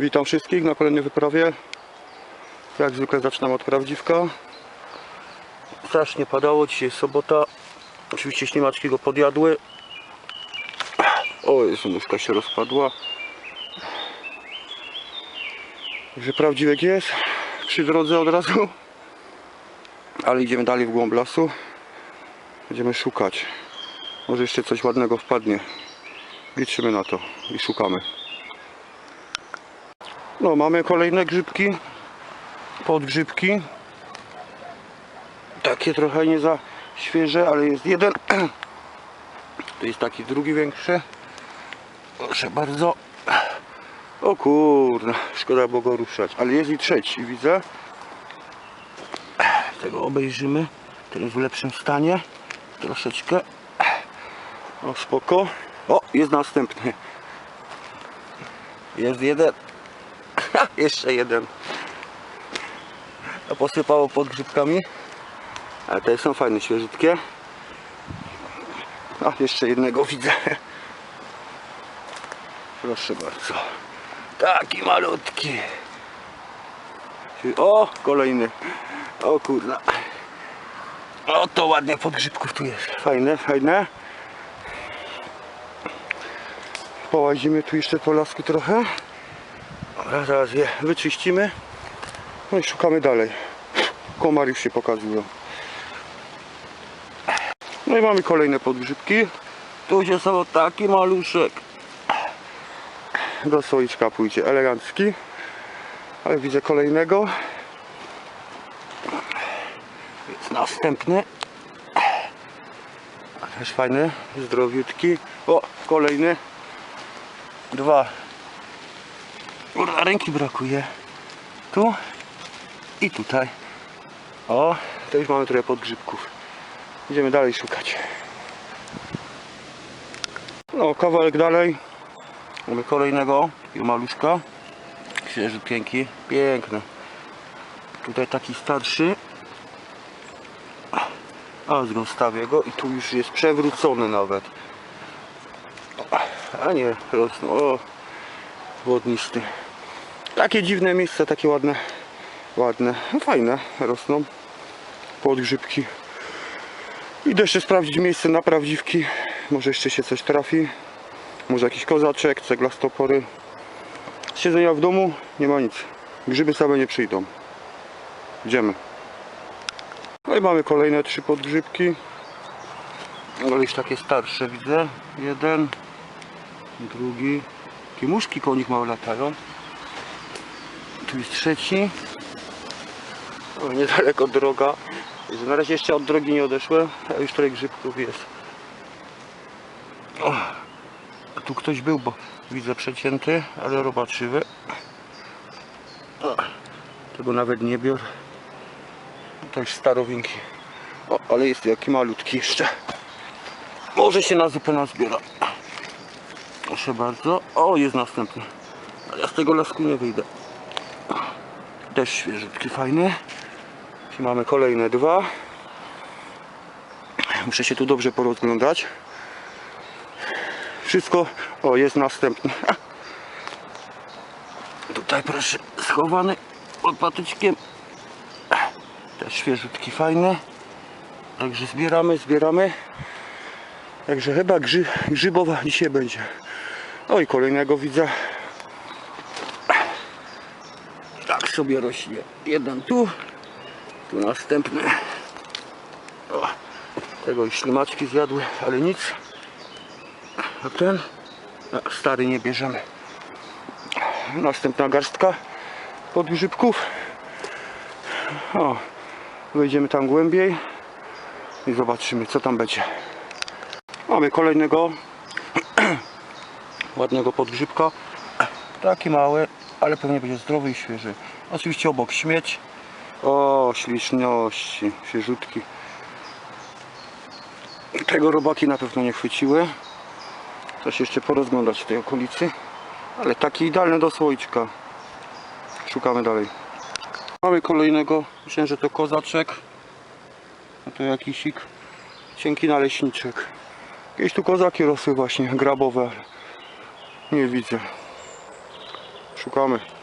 Witam wszystkich na kolejnej wyprawie. Jak zwykle zaczynam od prawdziwka. Strasznie padało, dzisiaj sobota. Oczywiście ślimaczki go podjadły. O, jest nóżka się rozpadła. Także prawdziwek jest przy drodze od razu. Ale idziemy dalej w głąb lasu. Będziemy szukać. Może jeszcze coś ładnego wpadnie. Liczymy na to i szukamy. No, mamy kolejne grzybki. Podgrzybki. Takie trochę nie za świeże, ale jest jeden. To jest taki drugi większy. Proszę bardzo. O kurna, szkoda było go ruszać. Ale jest i trzeci, widzę. Tego obejrzymy. Ten jest w lepszym stanie. Troszeczkę. O, spoko. O, jest następny. Jest jeden. Jeszcze jeden. A posypało pod grzybkami. Ale te są fajne, świeżutkie. A, jeszcze jednego widzę. Proszę bardzo. Taki malutki. O, kolejny. O kurna. O, to ładnie podgrzybków tu jest. Fajne, fajne. Połazimy tu jeszcze po lasku trochę. Dobra, zaraz je wyczyścimy. No i szukamy dalej. Komar już się pokazują. No i mamy kolejne podgrzybki. Tu się są taki maluszek. Do słoiczka pójdzie elegancki. Ale widzę kolejnego. Jest następny. Też fajny, zdrowiutki. O, kolejny. Dwa. Kurwa, ręki brakuje. Tu i tutaj. O, to już mamy trochę podgrzybków. Idziemy dalej szukać. No, kawałek dalej. Mamy kolejnego takiego maluszka. Świeżutkienki. Piękny. Tutaj taki starszy. A zostawię go i tu już jest przewrócony nawet. A nie, rosną. O, wodnisty. Takie dziwne miejsce, takie ładne. Ładne, no fajne rosną. Podgrzybki. Idę jeszcze sprawdzić miejsce na prawdziwki. Może jeszcze się coś trafi. Może jakiś kozaczek, ceglastopory. Z siedzenia w domu nie ma nic. Grzyby same nie przyjdą. Idziemy. No i mamy kolejne trzy podgrzybki. Ale już takie starsze widzę. Jeden, drugi. Takie muszki koło nich małe latają. Jest trzeci. Niedaleko droga. Na razie jeszcze od drogi nie odeszłem, a już trochę grzybków jest. O, tu ktoś był, bo widzę przecięty, ale robaczywy. O, tego nawet nie biorę. To już starowinki. O, ale jest jaki malutki jeszcze. Może się na zupę nazbiera. Proszę bardzo. O, jest następny. Ale ja z tego lasku nie wyjdę. Też świeżutki, fajny. I mamy kolejne dwa. Muszę się tu dobrze porozglądać. Wszystko. O, jest następny. Tutaj proszę, schowany pod patyczkiem. Też świeżutki, fajny. Także zbieramy, zbieramy. Także chyba grzy, grzybowa dzisiaj będzie. O i kolejnego widzę. Sobie rośnie. Jeden tu, tu następny. O, tego ślimaczki zjadły, ale nic. A ten stary nie bierzemy. Następna garstka podgrzybków. O, wejdziemy tam głębiej i zobaczymy co tam będzie. Mamy kolejnego ładnego podgrzybka. Taki mały, ale pewnie będzie zdrowy i świeży. Oczywiście obok śmieć. O, śliczności, świeżutki. Tego robaki na pewno nie chwyciły. Się jeszcze porozglądać w tej okolicy. Ale taki idealny do słoiczka. Szukamy dalej. Mamy kolejnego. Myślę, że to kozaczek. A to jakisik. Cienki naleśniczek. Jakieś tu kozaki rosły właśnie, grabowe. Nie widzę. szukamy